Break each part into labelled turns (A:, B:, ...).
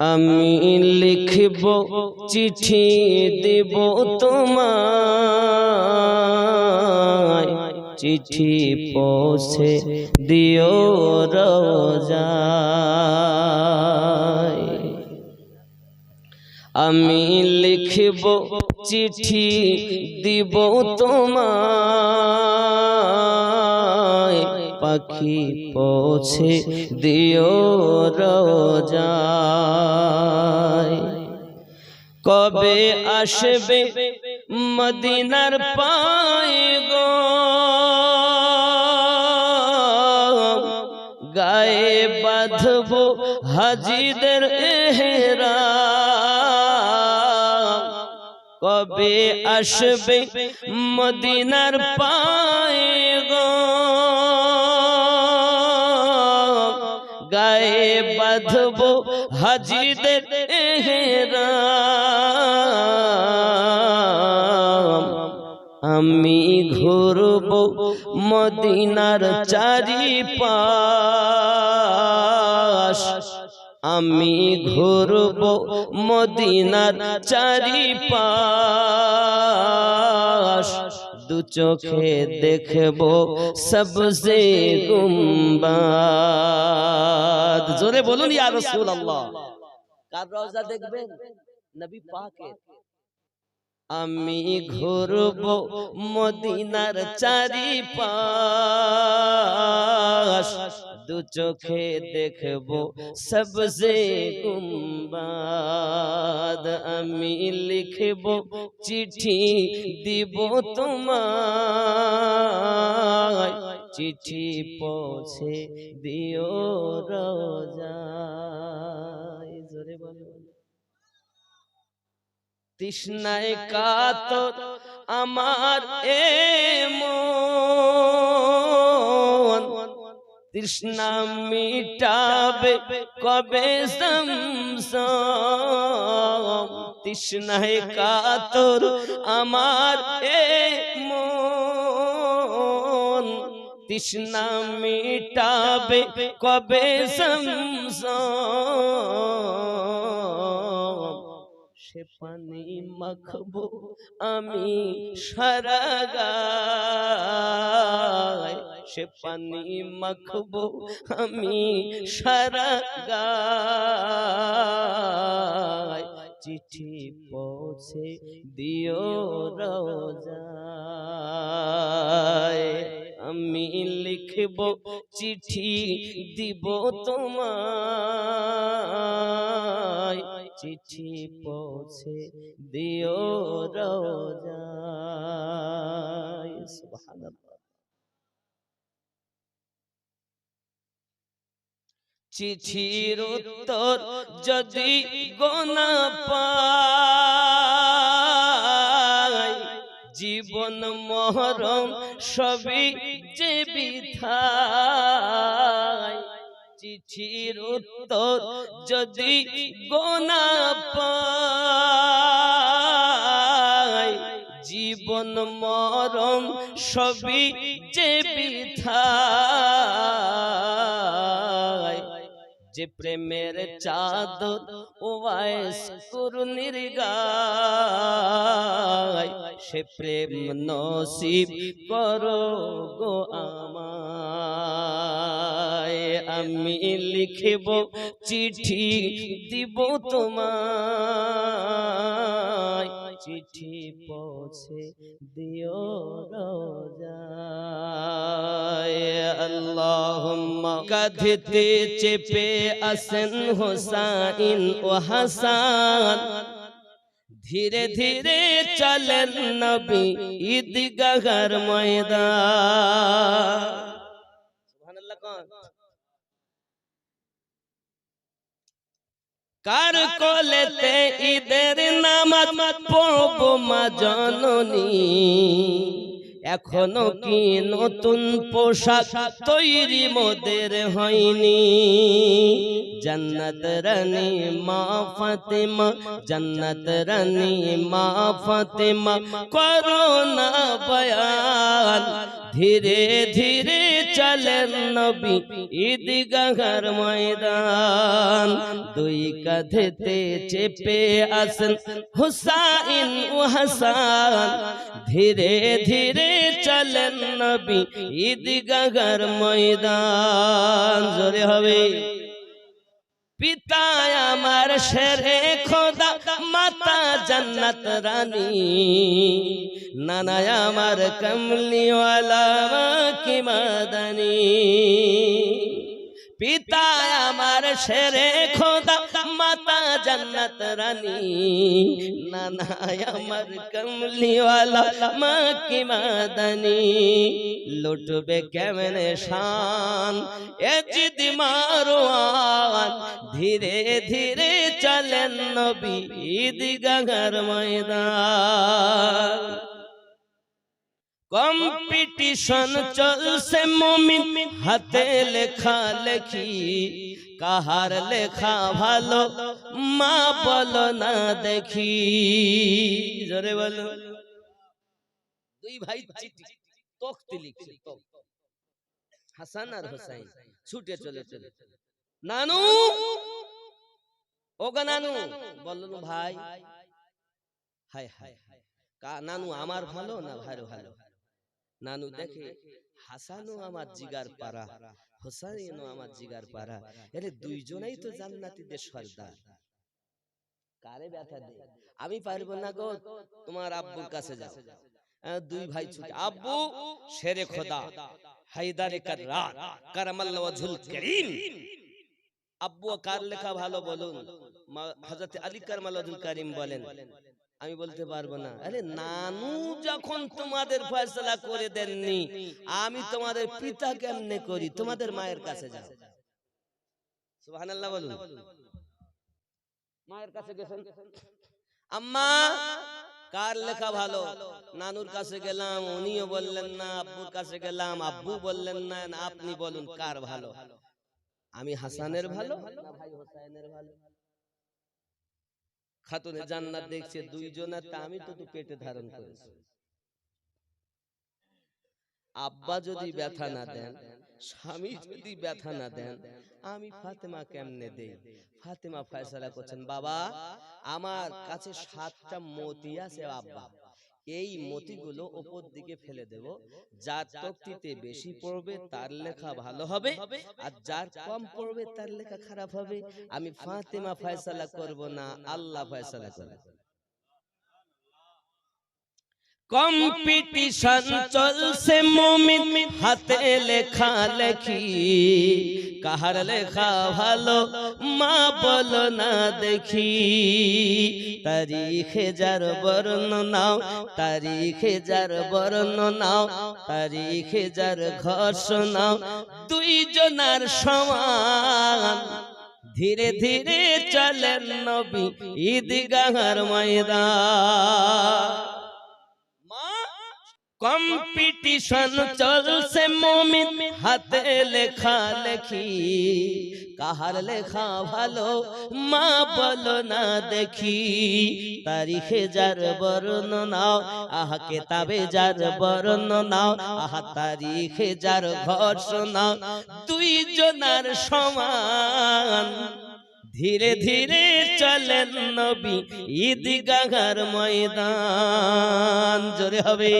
A: আমি লিখব চিঠি দেব তোমায়। চিঠি পৌঁছে দিও রোজায় আমি লিখব চিঠি দিব তোমায়। পাখি পৌঁছে দিও রোজায়। কবে আসবে মদিনার পায় গো? গায়ে বাঁধব হাজিদের এহেরা। কবে আসবে মদিনার পায় গায়ে বাঁধব হাজিদের আমি ঘুরব মদিনার চারি পাশ আমি ঘুরব মদিনার চারি পাশ দু চোখে দেখব সবসে গুম্বাদ। জোরে বলুন ইয়া রাসূলুল্লাহ। কার রওজা দেখবেন? নবী পাকের। আমি ঘুরব মদিনার চারি পাশ দু চোখে দেখব সবসে গুম্বাদ আমি লিখব, চিঠি দিব তোমায়। চিঠি পৌঁছে দিও বলো। তৃষ্ণায় কাতর আমার এ মন। তৃষ্ণা মিটাবে কবে সমসম তৃষ্ণায় কাতর আমার এ মন। তৃষ্ণা মিটাবে কবে সমসম সে পানি মাখবো। আমি সারা গায় সে পানি মাখবো। আমি সারা গায় চিঠি পৌঁছে দিও রোজায়। আমি লিখব চিঠি দিব তোমায়। চিঠি পৌঁছে দিও রোজায়। সুবহানাল্লাহ। চিঠির উত্তর যদি গোনা পাই জীবন মহরম সবই যে বিথায় চিঠির উত্তর যদি গোনা পাই জীবন মরম সবই যে বিথায়। যে প্রেমের চাদর ওয়াইস করুনির গায় সে প্রেম নসিব করো গো আমায়। আমি লিখব চিঠি দিব তোমায়। চিঠি পৌঁছে দিও কাঁধেতে চেপে আসেন হোসাইন ও হাসান। ধীরে ধীরে চলেন নবী ঈদগাহর ময়দান সুবহানাল্লাহ কোন কার কলেতে ঈদের নামাজ পড়ব মা জননী? এখনও কি নতুন পোশাক তৈরি মোদের হয়নি? জন্নত রানী মা ফাতেমা জন্নত রানী মা ফাতেমা করোনা বয়ান। ধীরে ধীরে চলেন নবী ঈদগাহর ময়দান। দুই কাঁধেতে চেপে আসেন হুসাইন ও হাসান। ধীরে ধীরে চলেন নবী ঈদগাহর ময়দান। জোরে হবে। পিতা আমার শেরে খোদা মাতা জান্নাত রানী। নানা আমার কমলিওয়ালা কি মাদানী। পিতা আমার শেরে খোদা মাতা জান্নাত রানী। নানা আমার কমলিওয়ালা মা কি মাদানি। লুটবে কেমনে শান? এ জিদ ধীরে ধীরে চলেন নবী ঈদগাহর ময়দান। কম্পিটিশন চলছে মমিন হাতে লেখা লেখি, কাহার লেখা ভালো মা বলো না দেখি। জোরে বলো। দুই ভাই তখতে লিখছে। হাসান আর হোসাইন, ছুটে চলে চলে। নানু, ও গো নানু বলল ভাই। হায় হায়, কা নানু আমার ভালো না ভাইয়ের ভালো? নানু দেখে হাসানও আমার জিগার পারা হোসাইনও আমার জিগার পারা এরে দুইজনেই তো জান্নাতীদের সর্দার। কারে ব্যথা দে? আমি পারব না গো তোমার আব্বুর কাছে যাও। দুই ভাই ছুটে আব্বু শেরে খোদা হায়দারে কাররাত কারামাল্লাহ ওয়াজহুল করিম। আব্বু কার লেখা ভালো বলুন। আলী করিম বলেন আমি বলতে পারব না। আরে নানু যখন তোমাদের ফয়সালা করে দেননি আমি তোমাদের পিতা কেমনে করি? তোমাদের মায়ের কাছে যাও। সুবহানাল্লাহ বলুন। মায়ের কাছে গেছেন? আম্মা কার লেখা ভালো? নানুর কাছে গেলাম উনিও বললেন না আব্বুর কাছে গেলাম আব্বু বললেন না না, আপনি বলুন কার ভালো? আমি হাসানের ভালো। না ভাই হোসাইনের ভালো। খাতুনে জান্নাত দেখছে দুইজনের তা আমি তো পেটে ধারণ করেছি। আব্বা যদি ব্যথা না দেন স্বামী যদি ব্যথা না দেন আমি ফাতেমা কেমনে দেই ফাতেমা ফয়সালা করছেন বাবা আমার কাছে সাতটা মতি আছে আব্বা। এই মতিগুলো ওপর দিকে ফেলে দেব যার তক্তিতে বেশি পড়বে তার লেখা ভালো হবে। আর যার কম পড়বে তার লেখা খারাপ হবে। আমি ফাতেমা ফয়সালা করব না আল্লাহ ফয়সালা করবে। কম্পিটিশন চলছে মুমিন হাতে লেখা লেখি। কাহার লেখা ভালো, মা বলো না দেখি। তারিখে যার বর্ণ নাও, তারিখে যার বর্ণ নাও, তারিখে যার ঘর শোনাও। দুইজনার সমান। ধীরে ধীরে চলেন নবী ঈদগাহর ময়দান। কম্পিটিশন চলছে মমিন হাতে লেখা লেখি। কাহার লেখা ভালো মা বলো না দেখি। তারিখে যার বর্ণ নাও, আহা কেতাবে যার বর্ণ নাও, আহা তারিখে যার ঘর শোনাও। দুইজনার সমান। ধীরে ধীরে চলেন নবী ঈদগাহর ময়দান। জোরে হবে।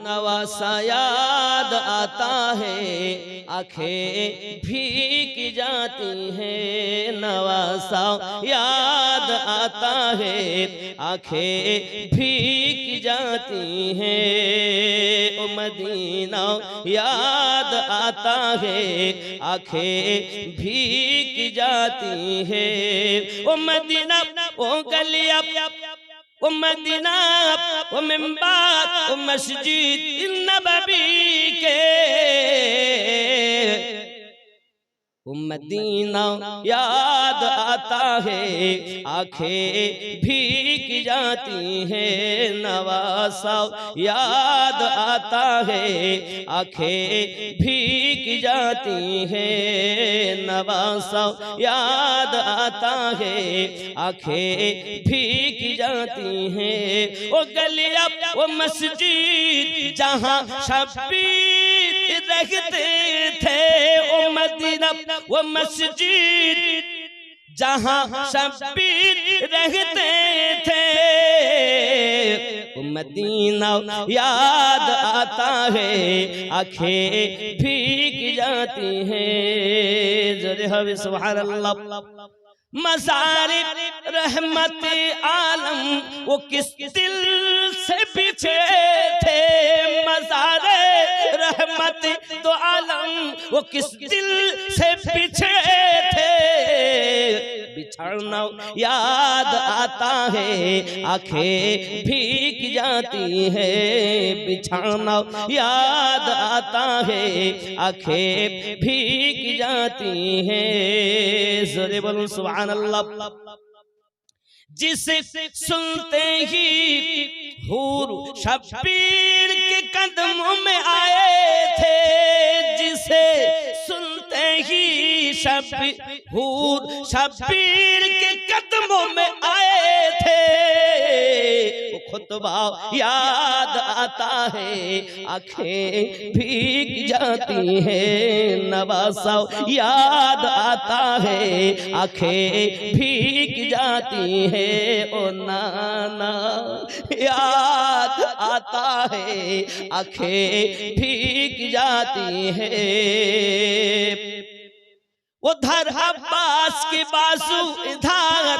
A: نواسا یاد آتا ہے، آنکھیں بھیگ جاتی ہیں نواسا یاد آتا ہے، آنکھیں بھیگ جاتی ہیں۔ مدینہ، یاد آتا ہے، آنکھیں بھیگ جاتی ہیں۔ مدینہ وہ گلیاں ও মদিনা ও মেম্বার ও মসজিদ ইন্নবী مدینہ یاد آتا ہے آنکھیں بھیگ جاتی ہیں نواسا یاد آتا ہے آنکھیں بھیگ جاتی ہیں نواسا یاد آتا ہے آنکھیں بھیگ جاتی ہیں۔ وہ گلیا وہ مسجد جہاں شبیت رہتے تھے زینب وہ مسجد، جہاں شبیر رہتے تھے۔ مدینہ یاد آتا ہے، آنکھیں پھیک جاتی ہیں۔ جو ہوئے سبحان اللہ مزار رحمت عالم، وہ کس دل سے پیچھے تھے؟ مزار رحمت وہ کس دل سے پیچھے تھے؟ بچھڑنا یاد آتا ہے، آنکھیں بھیگ جاتی ہے بچھڑنا یاد آتا ہے، آنکھیں بھیگ جاتی ہیں۔ زرے بلو سبحان اللہ۔ جسے سنتے ہی حور شبیر کے قدموں میں آئے شبیر شبیر کے قدموں میں آئے تھے۔ وہ خطبہ یاد آتا ہے۔ آنکھیں بھیگ جاتی ہیں۔ نواسا یاد آتا ہے۔ آنکھیں بھیگ جاتی ہیں۔ او نانا، یاد آتا ہے۔ آنکھیں بھیگ جاتی ہیں۔ ادھر عباس کے بازو ادھر،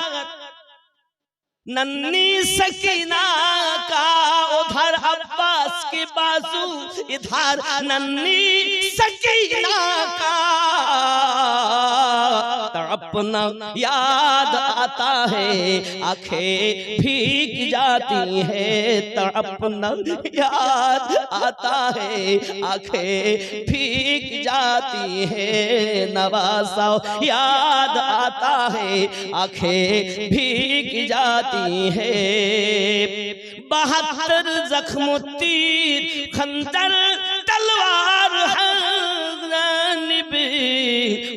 A: ننی سکینہ کا ادھر عباس کے بازو ادھر، ننی سکینہ کا اپنا یاد آتا ہے، آنکھیں بھیگ جاتی ہے تڑپنا یاد آتا ہے، آنکھیں بھیگ جاتی ہے نوازا یاد آتا ہے، آنکھیں بھیگ جاتی ہے بہتر زخم تیر خندر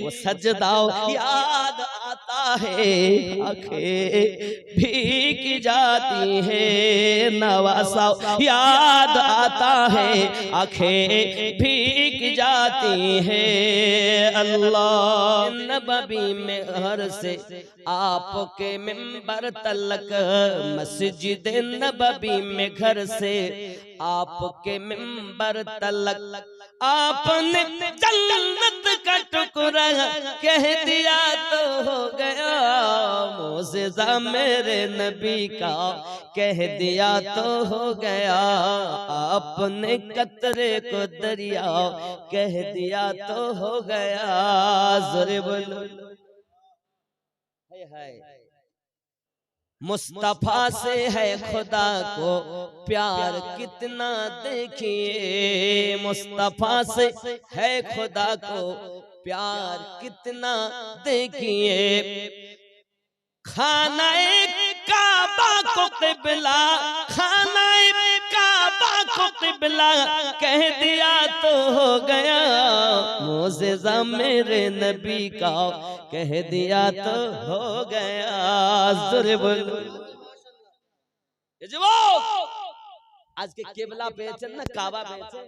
A: وہ سجدہ یاد آتا ہے، آنکھیں بھیگ جاتی ہے نواسا یاد آتا ہے، آنکھیں بھیگ جاتی ہے اللہ نببی میں ہر سے آپ کے ممبر تلک، مسجد نببی میں گھر سے آپ کے ممبر تلک۔ آپ نے جنت کا ٹکڑا کہہ دیا تو ہو گیا۔ موززہ میرے نبی کا کہہ دیا تو ہو گیا۔ آپ نے کترے کو دریا کہہ دیا تو ہو گیا۔ ضرور بولو ہائے ہائے۔ مصطفیٰ سے ہے خدا کو پیار کتنا دیکھیے۔ مصطفیٰ سے ہے خدا کو پیار کتنا دیکھیے۔ کھانا کعبہ کو قبلہ کھانا قبلہ کہہ دیا تو ہو گیا موزہ میرے نبی کا کہہ دیا تو ہو گیا আজকে কেবলা পেয়েছেন না কাবা পেয়েছেন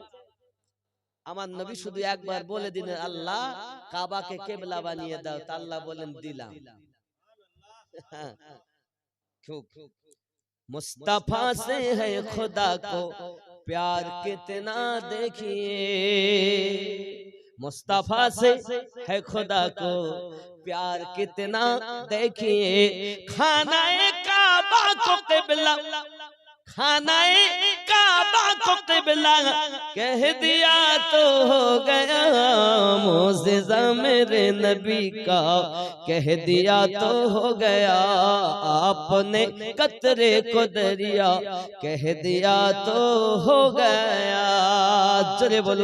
A: আমার নবী শুধু একবার বলে দিন আল্লাহ কাবাকে কেবলা বানিয়ে দাও তা আল্লাহ বলেন দিলাম মুস্তাফা সে হ্যাঁ খোদা কো پیار کتنا دیکھیے؟ مصطفیٰ سے ہے خدا کو پیار کتنا دیکھیے؟ کھانا کعبہ کو قبلہ خانہ کعبہ کو قبلہ کہہ دیا تو ہو گیا موززہ میرے نبی کا کہہ دیا تو ہو گیا آپ نے قطرے کو دریا کہہ دیا تو ہو گیا چلے بولو